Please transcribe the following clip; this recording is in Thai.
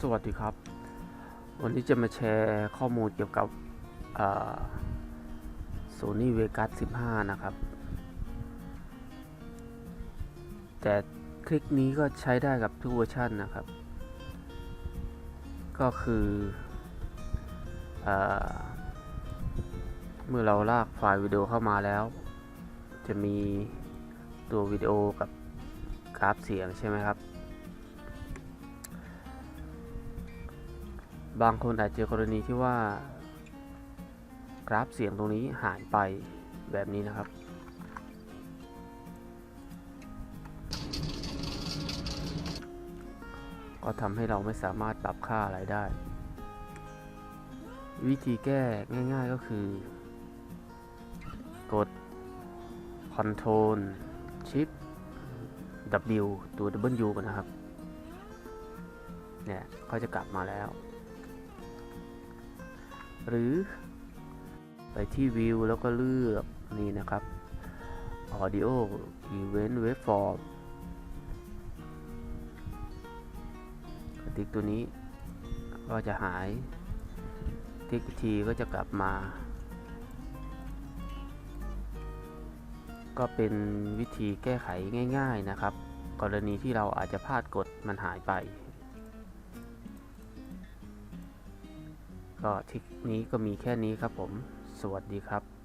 สวัสดีครับ วันนี้จะมาแชร์ข้อมูลเกี่ยวกับโซนี่เวกัส15 นะครับ แต่คลิกนี้ก็ใช้ได้กับทุกเวอร์ชันนะครับ ก็คืออเมื่อเราลากไฟล์วิดีโอเข้ามาแล้ว จะมีตัววิดีโอกับกราฟเสียงใช่ไหมครับ บางคนอาจเจอกรณีที่ว่า กราฟเสียงตรงนี้หายไปแบบนี้นะครับ ก็ทำให้เราไม่สามารถปรับค่าอะไรได้ วิธีแก้ง่าย ๆก็คือ กด Ctrl Shift W ตัว W กันนะครับ เนี่ยก็จะกลับมาแล้ว หรือ ไปที่ View แล้วก็เลือกนี่นะครับ Audio Event Waveform กระติกตัวนี้ก็จะหายทิกอีกทีก็จะกลับมา ก็เป็นวิธีแก้ไขง่าย ๆนะครับ กรณีที่เราอาจจะพลาดกดมันหายไป ก็ทริคนี้ก็มีแค่นี้ครับผม สวัสดีครับ